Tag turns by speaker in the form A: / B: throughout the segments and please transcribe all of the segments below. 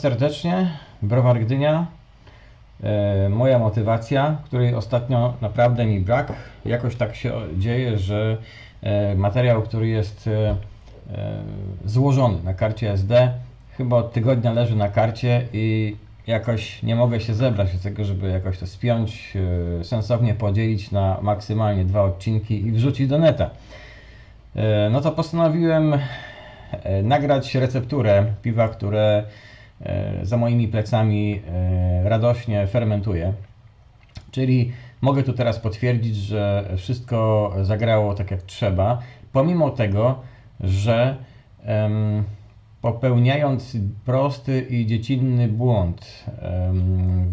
A: serdecznie, Browar Gdynia. E, moja motywacja, której ostatnio naprawdę mi brak. Jakoś tak się dzieje, że e, materiał, który jest e, złożony na karcie SD, chyba od tygodnia leży na karcie i jakoś nie mogę się zebrać do tego, żeby jakoś to spiąć, sensownie podzielić na maksymalnie dwa odcinki i wrzucić do neta. No to postanowiłem nagrać recepturę piwa, które za moimi plecami e, radośnie fermentuje. Czyli mogę tu teraz potwierdzić, że wszystko zagrało tak jak trzeba, pomimo tego, że popełniając prosty i dziecinny błąd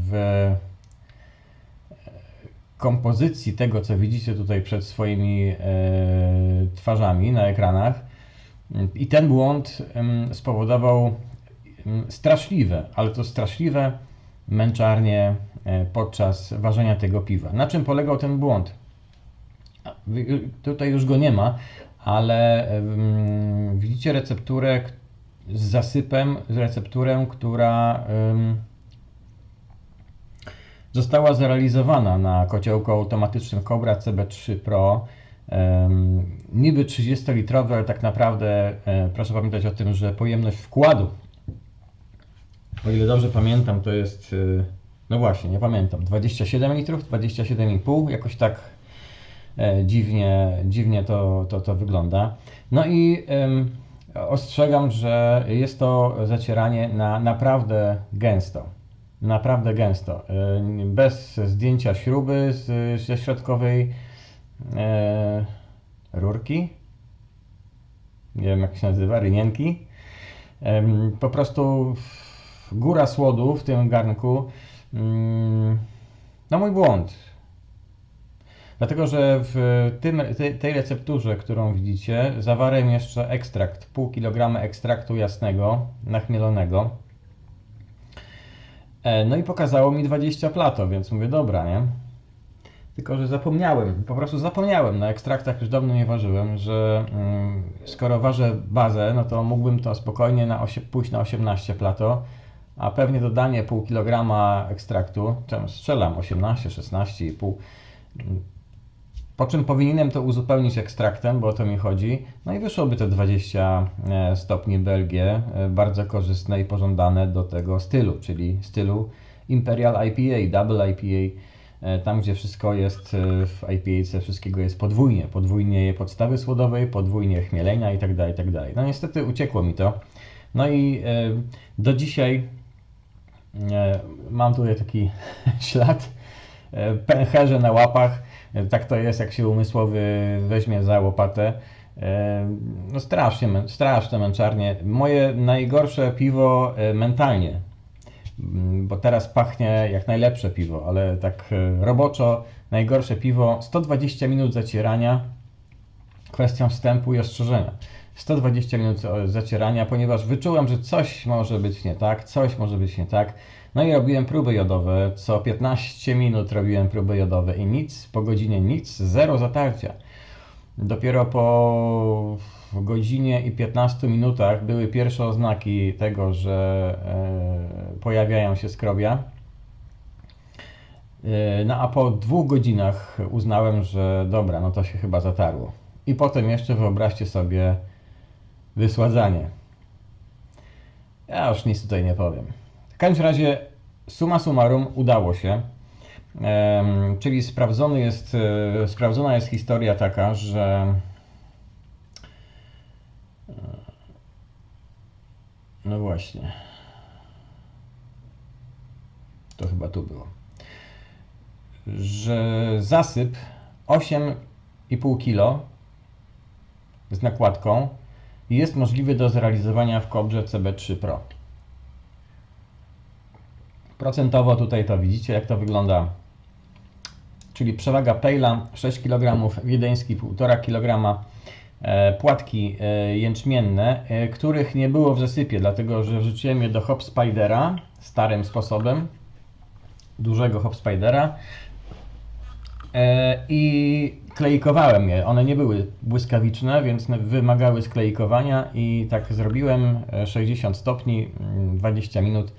A: w kompozycji tego, co widzicie tutaj przed swoimi e, twarzami na ekranach. I ten błąd spowodował straszliwe, ale to straszliwe męczarnie e, podczas ważenia tego piwa. Na czym polegał ten błąd? Wy- Tutaj już go nie ma, ale widzicie recepturę z zasypem, recepturę, która została zrealizowana na kociołku automatycznym Cobra CB3 Pro. Niby 30-litrowy, ale tak naprawdę e, proszę pamiętać o tym, że pojemność wkładu, o ile dobrze pamiętam, to jest, e, no właśnie, nie pamiętam, 27 litrów, 27,5, jakoś tak e, dziwnie, dziwnie to, to, to wygląda. No i em, ostrzegam, że jest to zacieranie na naprawdę gęsto. Naprawdę gęsto. E, Bez zdjęcia śruby z, ze środkowej e, rurki. Nie wiem jak się nazywa, rynienki. Po prostu góra słodu w tym garnku. mm, No mój błąd. Dlatego, że w tym, tej, recepturze, którą widzicie, zawarłem jeszcze ekstrakt, pół kilograma ekstraktu jasnego, nachmielonego. E, No i pokazało mi 20 plato, więc mówię, dobra, nie? Tylko, że zapomniałem, po prostu zapomniałem, na ekstraktach już dawno nie ważyłem, że mm, skoro ważę bazę, no to mógłbym to spokojnie na pójść na 18 plato, a pewnie dodanie pół kilograma ekstraktu, tam strzelam 18, 16,5, mm, po czym powinienem to uzupełnić ekstraktem, bo o to mi chodzi. No i wyszłoby te 20 e, stopni BLG, e, bardzo korzystne i pożądane do tego stylu, czyli stylu Imperial IPA, Double IPA, e, tam gdzie wszystko jest w IPA, wszystkiego jest podwójnie. Podwójnie podstawy słodowej, podwójnie chmielenia i tak dalej, i tak. No niestety uciekło mi to. No i do dzisiaj mam tutaj taki ślad e, pęcherze na łapach. E, Tak to jest, jak się umysłowy weźmie za łopatę. E, No strasznie, straszne męczarnie. Moje najgorsze piwo e, mentalnie, Mm, bo teraz pachnie jak najlepsze piwo, ale tak e, roboczo najgorsze piwo 120 minut zacierania kwestią wstępu i ostrzeżenia. 120 minut zacierania, ponieważ wyczułem, że coś może być nie tak, coś może być nie tak. No i robiłem próby jodowe. Co 15 minut robiłem próby jodowe i nic, po godzinie nic, zero zatarcia. Dopiero po godzinie i 15 minutach były pierwsze oznaki tego, że e, pojawiają się skrobia. E, No a po dwóch godzinach uznałem, że dobra, no to się chyba zatarło. I potem jeszcze wyobraźcie sobie wysładzanie. Ja już nic tutaj nie powiem. W każdym razie summa summarum udało się. Czyli sprawdzony jest, e, sprawdzona jest historia taka, że e, no właśnie. To chyba tu było. Że zasyp 8,5 kg z nakładką jest możliwy do zrealizowania w Cobrze CB3 Pro. Procentowo tutaj to widzicie, jak to wygląda. Czyli przewaga Pejla 6 kg, wiedeński 1,5 kg, e, płatki e, jęczmienne, e, których nie było w zasypie, dlatego że wrzuciłem je do Hop Spidera starym sposobem, dużego Hop Spidera. I klejkowałem je. One nie były błyskawiczne, więc wymagały sklejkowania i tak zrobiłem e, 60 stopni, mm, 20 minut.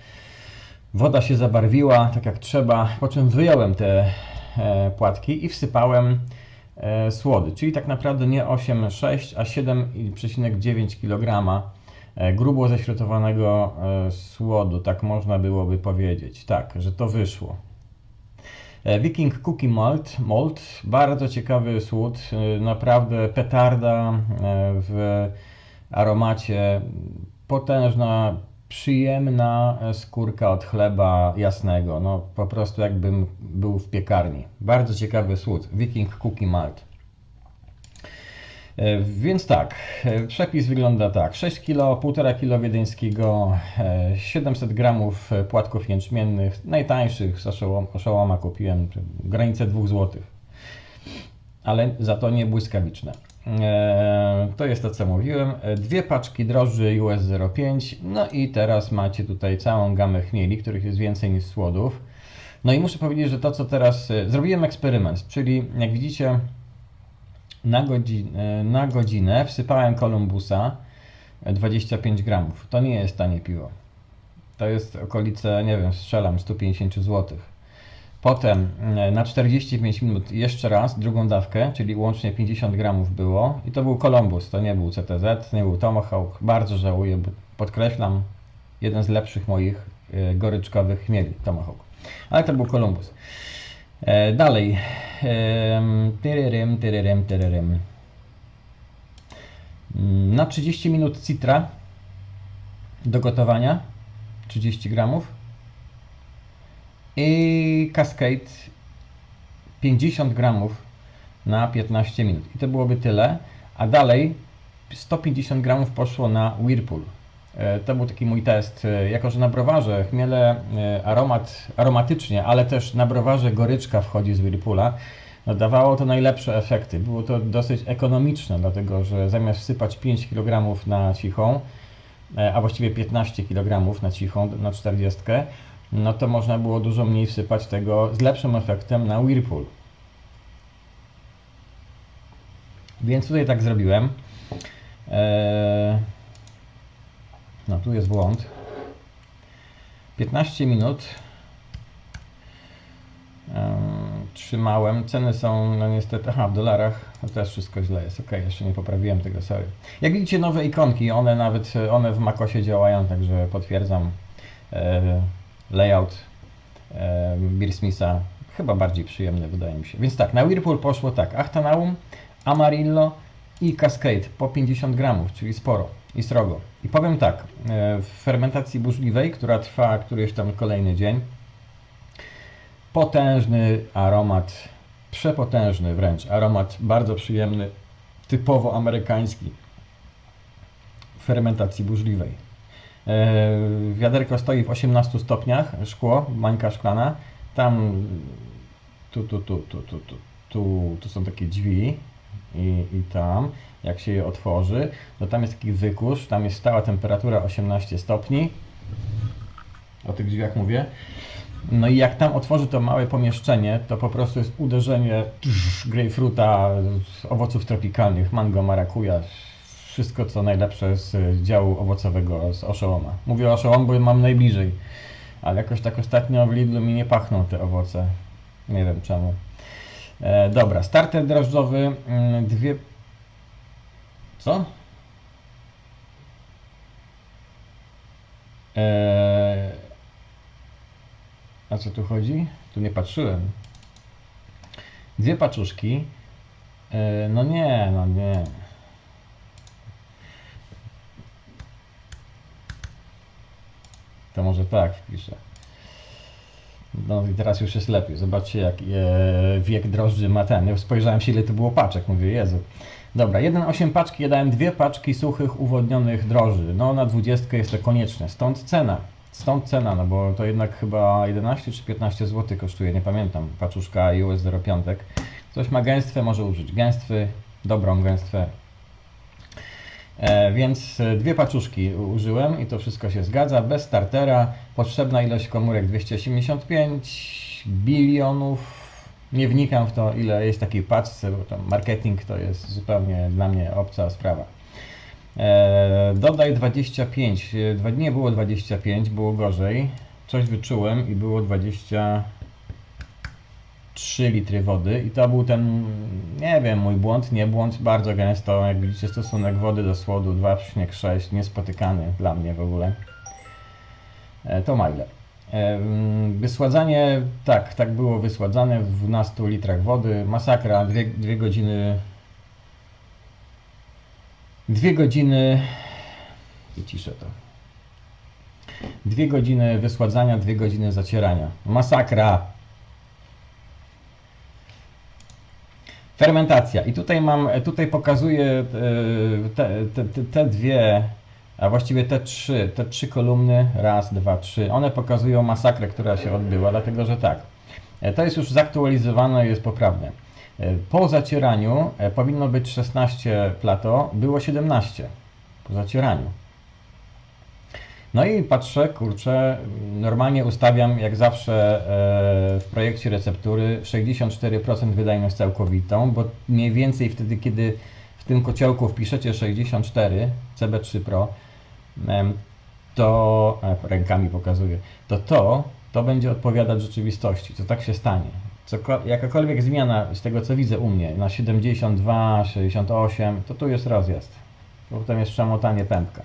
A: Woda się zabarwiła tak jak trzeba, po czym wyjąłem te e, płatki i wsypałem e, słody, czyli tak naprawdę nie 8,6, a 7,9 kg e, grubo ześrutowanego e, słodu, tak można byłoby powiedzieć. Tak, że to wyszło. E, Viking Cookie Malt, Malt, bardzo ciekawy słód, e, naprawdę petarda e, w aromacie, potężna, przyjemna skórka od chleba jasnego, no po prostu jakbym był w piekarni. Bardzo ciekawy słód, Viking Cookie Malt. E, Więc tak, e, przepis wygląda tak. 6 kg, 1,5 kg wiedeńskiego, e, 700 g płatków jęczmiennych, najtańszych z oszołom, oszołoma kupiłem, granicę 2 zł. Ale za to nie błyskawiczne. E, To jest to, co mówiłem. E, Dwie paczki drożdży US 05. No i teraz macie tutaj całą gamę chmieli, których jest więcej niż słodów. No i muszę powiedzieć, że to, co teraz... e, Zrobiłem eksperyment, czyli jak widzicie, na, godzi- e, na godzinę wsypałem Kolumbusa e, 25 gramów. To nie jest tanie piwo. To jest okolice, nie wiem, strzelam 150 zł. Potem e, na 45 minut jeszcze raz drugą dawkę, czyli łącznie 50 gramów było. I to był Columbus, to nie był CTZ, nie był Tomahawk. Bardzo żałuję, bo podkreślam, jeden z lepszych moich e, goryczkowych chmieli Tomahawk. Ale to był Columbus. E, dalej. Em, Tyryrym, tyryrym, tyryrym. Mm, Na 30 minut citra do gotowania. 30 gramów. I Cascade 50 gramów na 15 minut. I to byłoby tyle. A dalej 150 gramów poszło na Whirlpool. E, To był taki mój test. E, Jako, że na browarze chmiele e, aromat, aromatycznie, ale też na browarze goryczka wchodzi z Whirlpoola, no dawało to najlepsze efekty. Było to dosyć ekonomiczne, dlatego że zamiast wsypać 5 kg na cichą, a właściwie 15 kg na cichą, na 40, no to można było dużo mniej wsypać tego z lepszym efektem na Whirlpool. Więc tutaj tak zrobiłem. Eee, no tu jest błąd. 15 minut em, trzymałem. Ceny są, no niestety, aha, w dolarach. To też wszystko źle jest. Ok, jeszcze nie poprawiłem tego, sorry. Jak widzicie, nowe ikonki, one nawet, one w Macosie działają, także potwierdzam. E, layout e, Beer Smitha chyba bardziej przyjemny, wydaje mi się. Więc tak, na Whirlpool poszło tak, Achternaum, Amarillo i Cascade po 50 gramów, czyli sporo i srogo. I powiem tak, e, w fermentacji burzliwej, która trwa któryś tam kolejny dzień, potężny aromat, przepotężny wręcz, aromat bardzo przyjemny, typowo amerykański w fermentacji burzliwej. E, wiaderko stoi w 18 stopniach, szkło, mańka szklana, tam tu, tu, tu, tu, tu, tu, tu, tu są takie drzwi, i, i tam, jak się je otworzy, to tam jest taki wykurz, tam jest stała temperatura 18 stopni. O tych drzwiach mówię. No i jak tam otworzy to małe pomieszczenie, to po prostu jest uderzenie tsz, grejpfruta, owoców tropikalnych, mango, marakuja, wszystko co najlepsze z działu owocowego z oszołoma. Mówię oszołom, bo mam najbliżej, ale jakoś tak ostatnio w Lidlu mi nie pachną te owoce. Nie wiem czemu. E, dobra, starter drożdżowy, mm, dwie... Co? E, a co tu chodzi? Tu nie patrzyłem. Dwie paczuszki. E, no nie, no nie. To może tak wpiszę. No i teraz już jest lepiej. Zobaczcie, jak e, wiek drożdży ma ten. Ja spojrzałem się, ile to było paczek. Mówię, Jezu. Dobra, 1,8 paczki, ja dałem dwie paczki suchych, uwodnionych drożdży. No na 20 jest to konieczne. Stąd cena. Stąd cena, no bo to jednak chyba 11 czy 15 zł kosztuje, nie pamiętam. Paczuszka US 05. Ktoś ma gęstwę, może użyć gęstwy, dobrą gęstwę. E, więc e, dwie paczuszki użyłem i to wszystko się zgadza. Bez startera potrzebna ilość komórek 285 bilionów Nie wnikam w to, ile jest takiej paczce, bo tam marketing to jest zupełnie dla mnie obca sprawa. E, dodaj 25. E, Dwa dni było 25, było gorzej. Coś wyczułem i było 23 litry wody i to był ten, nie wiem, mój błąd, nie błąd, bardzo gęsto. Jak widzicie, stosunek wody do słodu 2,6, niespotykany dla mnie w ogóle. E, To mile. Em, Wysładzanie, tak, tak było wysładzane w 12 litrach wody. Masakra, dwie, dwie godziny. Dwie godziny. Wyciszę to. Dwie godziny wysładzania, dwie godziny zacierania. Masakra. Fermentacja. I tutaj mam, tutaj pokazuję e, te, te, te, dwie, a właściwie te trzy, te trzy kolumny, raz, dwa, trzy. One pokazują masakrę, która się odbyła, dlatego że tak, e, to jest już zaktualizowane i jest poprawne. E, Po zacieraniu powinno być 16 plato, było 17 po zacieraniu. No i patrzę, kurczę, normalnie ustawiam jak zawsze e, w projekcie receptury 64% wydajność całkowitą, bo mniej więcej wtedy, kiedy w tym kociołku wpiszecie 64 CB3 Pro, to e, rękami pokazuję, to to, to będzie odpowiadać rzeczywistości, to tak się stanie. Coko- jakakolwiek zmiana z tego co widzę u mnie na 72, 68, to tu jest rozjazd. Potem jest przemotanie pępka.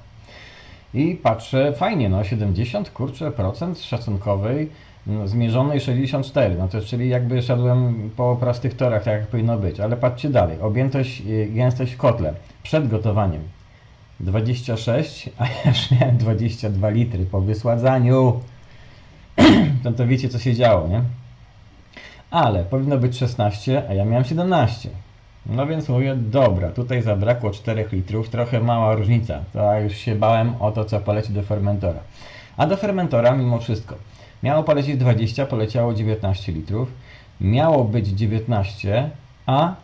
A: I patrzę, fajnie, no 70 kurczę procent szacunkowej, no, zmierzonej 64, no to czyli jakby szedłem po prostych torach, tak jak powinno być. Ale patrzcie dalej, objętość, y, gęstość w kotle przed gotowaniem 26, a ja już miałem 22 litry po wysładzaniu. No to wiecie co się działo, nie? Ale powinno być 16, a ja miałem 17. No więc mówię, dobra, tutaj zabrakło 4 litrów, trochę mała różnica. To już się bałem o to, co poleci do fermentora. A do fermentora mimo wszystko. Miało polecieć 20, poleciało 19 litrów. Miało być 19, a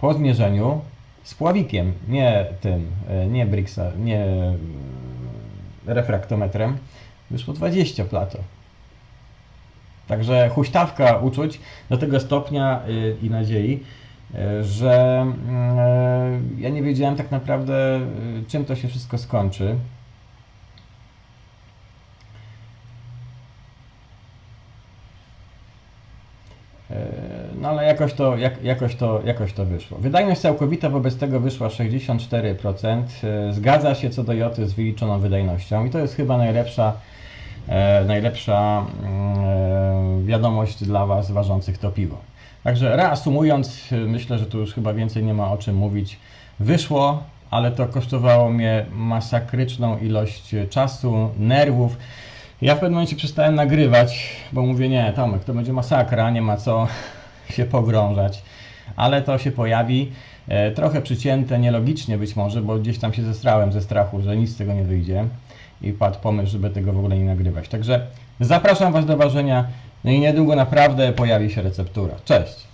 A: po zmierzeniu z pławikiem, nie tym, e, nie Brixa, nie e, refraktometrem, wyszło 20 plato. Także huśtawka uczuć do tego stopnia y, i nadziei, że y, ja nie wiedziałem tak naprawdę, y, czym to się wszystko skończy. Y, No ale jakoś to, jak, jakoś, to, jakoś to wyszło. Wydajność całkowita wobec tego wyszła 64%. Y, Zgadza się co do joty z wyliczoną wydajnością i to jest chyba najlepsza, e, najlepsza mm, e, wiadomość dla Was ważących to piwo. Także reasumując, myślę, że tu już chyba więcej nie ma o czym mówić. Wyszło, ale to kosztowało mnie masakryczną ilość y, czasu, nerwów. Ja w pewnym momencie przestałem nagrywać, bo mówię, nie, Tomek, to będzie masakra, nie ma co się pogrążać. Ale to się pojawi. E, trochę przycięte, nielogicznie być może, bo gdzieś tam się zestrałem ze strachu, że nic z tego nie wyjdzie. I padł pomysł, żeby tego w ogóle nie nagrywać. Także zapraszam Was do ważenia. No i niedługo naprawdę pojawi się receptura. Cześć!